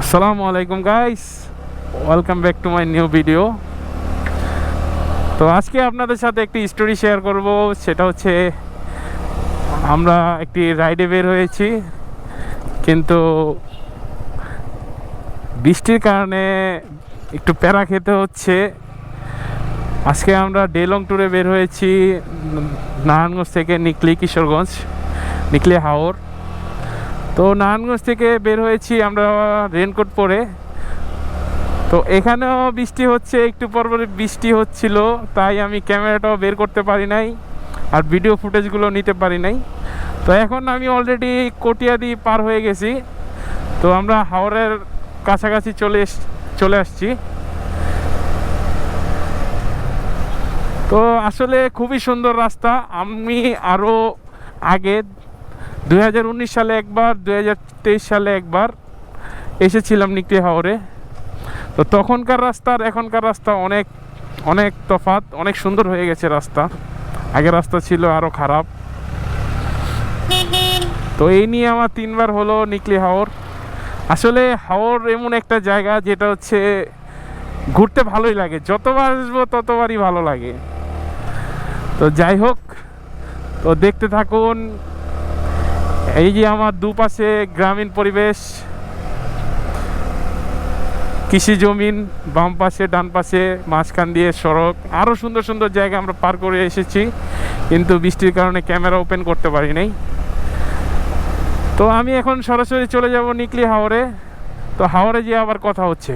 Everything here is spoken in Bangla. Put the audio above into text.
আসসালামু আলাইকুম guys welcome back to my new video তো আজকে আপনাদের সাথে একটি স্টোরি শেয়ার করব। সেটা হচ্ছে, আমরা একটি রাইডে বের হয়েছি। কিন্তু বৃষ্টির কারণে একটু প্যারা খেতে হচ্ছে। আজকে আমরা ডেলং ট্যুরে বের হয়েছি নারায়ণগঞ্জ থেকে নিকলি কিশোরগঞ্জ, নিকলি হাওর। তো নারায়ণগঞ্জ থেকে বের হয়েছি আমরা রেনকোট পরে। তো এখানেও বৃষ্টি হচ্ছে, একটু পর পর বৃষ্টি হচ্ছিল, তাই আমি ক্যামেরাটাও বের করতে পারি নাই আর ভিডিও ফুটেজগুলো নিতে পারি নাই। তো এখন আমি অলরেডি কটিয়াদি পার হয়ে গেছি। তো আমরা হাওড়ের কাছাকাছি চলে চলে আসছি। তো আসলে খুবই সুন্দর রাস্তা। আমি আরও আগে দুই হাজার উনিশ সালে একবার, দুই হাজার তেইশ সালে একবার এসেছিলাম নিকলি হাওরে। তো তখনকার রাস্তা আর এখনকার রাস্তা অনেক অনেক তফাৎ, অনেক সুন্দর হয়ে গেছে রাস্তা। আগের রাস্তা ছিল আরও খারাপ। তো এই নিয়ে আমার তিনবার হলো নিকলি হাওর। আসলে হাওর এমন একটা জায়গা যেটা হচ্ছে ঘুরতে ভালোই লাগে। যতবার আসব ততবারই ভালো লাগে। তো যাই হোক, তো দেখতে থাকুন এই যে আমার দুপাশে গ্রামীণ পরিবেশ, কৃষি জমিন, বাম পাশে, ডান পাশে, মাঝখান দিয়ে সড়ক আরও সুন্দর সুন্দর জায়গা আমরা পার করে এসেছি, কিন্তু বৃষ্টির কারণে ক্যামেরা ওপেন করতে পারি নাই। তো আমি এখন সরাসরি চলে যাব নিকলি হাওরে। তো হাওরে গিয়ে আবার কথা হচ্ছে।